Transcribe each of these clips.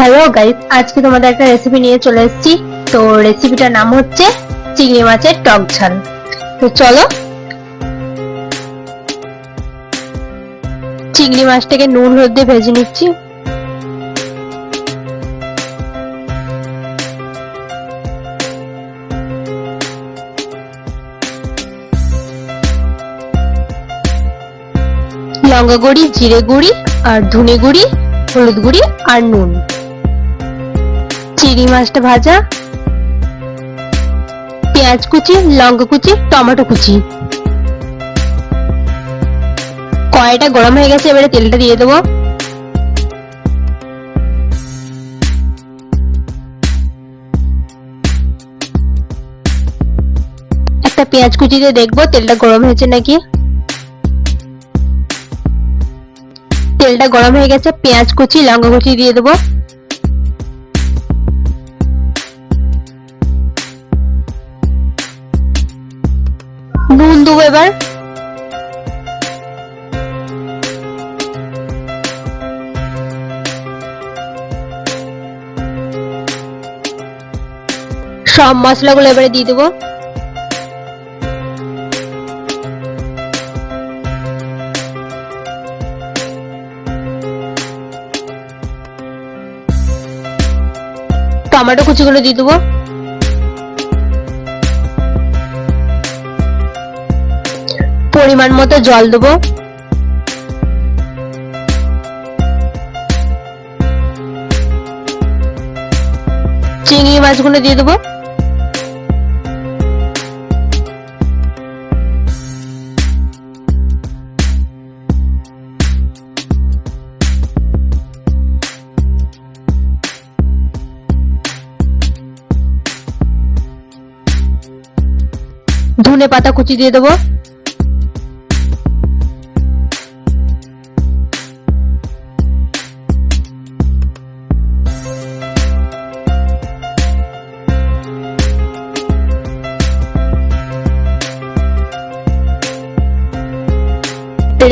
Hello guys আজকে তোমাদের একটা রেসিপি নিয়ে চলে এসেছি। তো রেসিপিটার নাম হচ্ছে চিংড়ি মাছের টক ঝাল। তো চলো, চিংড়ি মাছটাকে নুন, হলুদ দিয়ে ভেজে নিচ্ছি। লঙ্কা গুঁড়ি, জিরে গুঁড়ি আর ধনে গুঁড়ি, হলুদ গুঁড়ি আর নুন। চিংড়ি মাছটা ভাজা, পেঁয়াজ কুচি, লঙ্কা কুচি, টমেটো কুচি। কড়াইটা গরম হয়ে গেছে, এবারে তেলটা দিয়ে দেবো। একটা পেঁয়াজ কুচি দিয়ে দেখব, তেলটা গরম হয়েছে নাকি। তেলটা গরম হয়ে গেছে, পেঁয়াজ কুচি, লঙ্কা কুচি দিয়ে দেবো। দেবো এবার। সব মশলাগুলো এবারে দিয়ে দেবো। টমেটো কুচিগুলো দিয়ে দেবো। পরিমাণ মতো জল দেবো। চিংড়ি মাছগুলো দিয়ে দেবো। ধনে পাতা কুচি দিয়ে দেবো।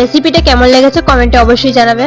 রেসিপিটা কেমন লেগেছে কমেন্টে অবশ্যই জানাবে।